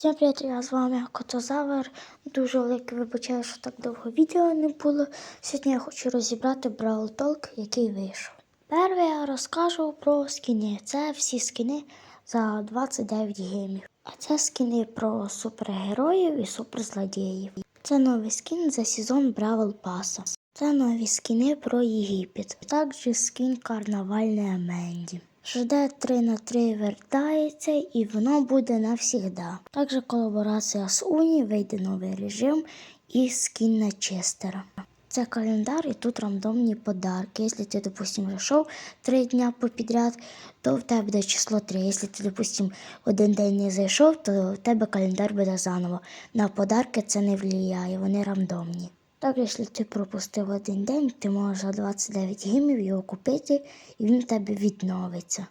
Всім привіт, я з вами Котозавр. Дуже велике вибачаю, що так довго відео не було. Сьогодні я хочу розібрати Brawl Talk, який вийшов. Перше я розкажу про скіни. Це всі скіни за 29 гемів. А це скіни про супергероїв і суперзлодіїв. Це новий скін за сезон Бравл Паса. Це нові скіни про Єгипет. Також скін карнавальний Аменді. ЖД 3 на 3 вертається і воно буде навсігда. Також колаборація з Уні, вийде новий режим і скін на Честера. Це календар і тут рандомні подарки. Якщо ти, допустим, зайшов 3 дня попідряд, то в тебе буде число 3. Якщо ти, допустим, один день не зайшов, то в тебе календар буде заново. На подарки це не впливає, вони рандомні. Так, якщо ти пропустив один день, ти можеш за 29 гімів його купити і він тебе відновиться.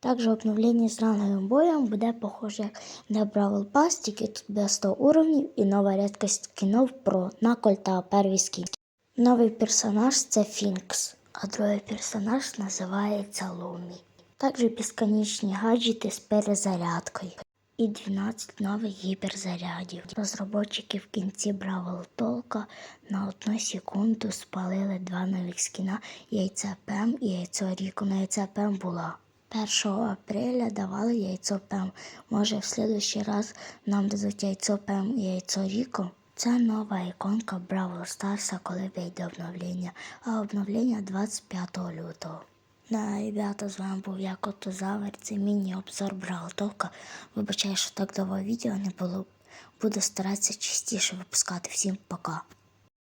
Також обновлення з ранговим боєм буде похоже як на Бравл Pass, тільки тут буде 100 уровнів і нова рідкость скінов про на кольта перший скін. Новий персонаж це Фінкс, а другий персонаж називається Лумі. Також безконечні гаджети з перезарядкою і 12 нових гіперзарядів. Розробники в кінці Бравл Толка на одну секунду спалили два нових скіна яйця Пем і яйцо Ріко. На яйця Пем була. 1 апреля давали яйцо Пем. Може, в следующий раз нам дадуть яйцо Пем і яйцо Ріко. Це нова іконка Бравл Старса, коли вийде обновлення, а обновлення 25 лютого. Да, ребята, з вами був я Котозавер, це міні-обзор Браготовка. Вибачаю, що так довго відео не було. Буду старатися частіше випускати. Всім пока.